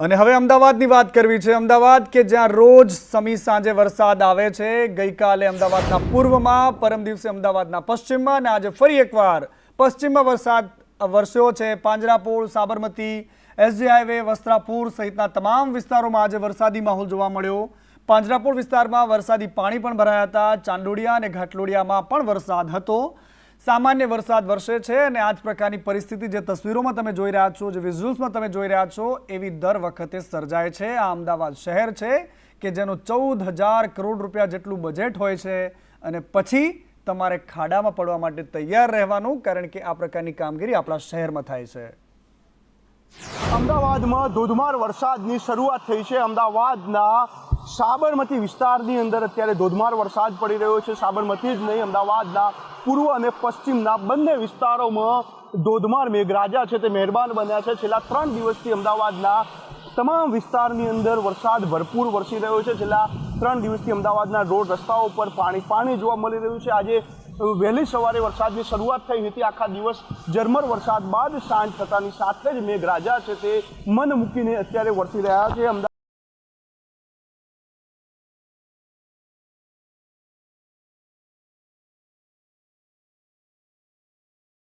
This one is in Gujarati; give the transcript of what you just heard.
અને હવે અમદાવાદની વાત કરવી છે. અમદાવાદ કે જ્યાં રોજ સમી સાંજે વરસાદ આવે છે. ગઈકાલે અમદાવાદના પૂર્વમાં, પરમ દિવસે અમદાવાદના પશ્ચિમમાં અને આજે ફરી એકવાર પશ્ચિમમાં વરસાદ વરસ્યો છે. Panjrapol, Sabarmati, S G highway, Vastrapur સહિતના તમામ વિસ્તારોમાં આજે વરસાદી માહોલ જોવા મળ્યો. પાંજરાપોળ વિસ્તારમાં વરસાદી પાણી પણ ભરાયા હતા. ચાંદોડિયા અને ઘાટલોડિયામાં પણ વરસાદ હતો. સામાન્ય વરસાદ વરસે છે અને આ જ પ્રકારની પરિસ્થિતિ જે તસવીરોમાં તમે જોઈ રહ્યા છો, જે વિઝ્યુઅલ્સમાં તમે જોઈ રહ્યા છો, એવી દર વખતે સર્જાય છે. આ અમદાવાદ શહેર છે કે જેનું ચૌદ હજાર કરોડ રૂપિયા જેટલું બજેટ હોય છે અને પછી તમારે ખાડામાં પડવા માટે તૈયાર રહેવાનું, કારણ કે આ પ્રકારની કામગીરી આપણા શહેરમાં થાય છે. અમદાવાદમાં ધોધમાર વરસાદની શરૂઆત થઈ છે. અમદાવાદના સાબરમતી વિસ્તારની અંદર અત્યારે ધોધમાર વરસાદ પડી રહ્યો છે. સાબરમતી જ નહીં, અમદાવાદના પૂર્વ અને પશ્ચિમના બંને વિસ્તારોમાં ધોધમાર મેઘરાજા છે તે મહેરબાન બન્યા છે. છેલ્લા ત્રણ દિવસથી અમદાવાદના તમામ વિસ્તારની અંદર વરસાદ ભરપૂર વરસી રહ્યો છે. છેલ્લા ત્રણ દિવસથી અમદાવાદના રોડ રસ્તાઓ પર પાણી પાણી જોવા મળી રહ્યું છે. આજે વહેલી સવારે વરસાદની શરૂઆત થઈ હતી. આખા દિવસ ઝરમર વરસાદ બાદ સાંજ થતાની સાથે જ મેઘરાજા છે તે મન મૂકીને અત્યારે વરસી રહ્યા છે. અમદાવાદ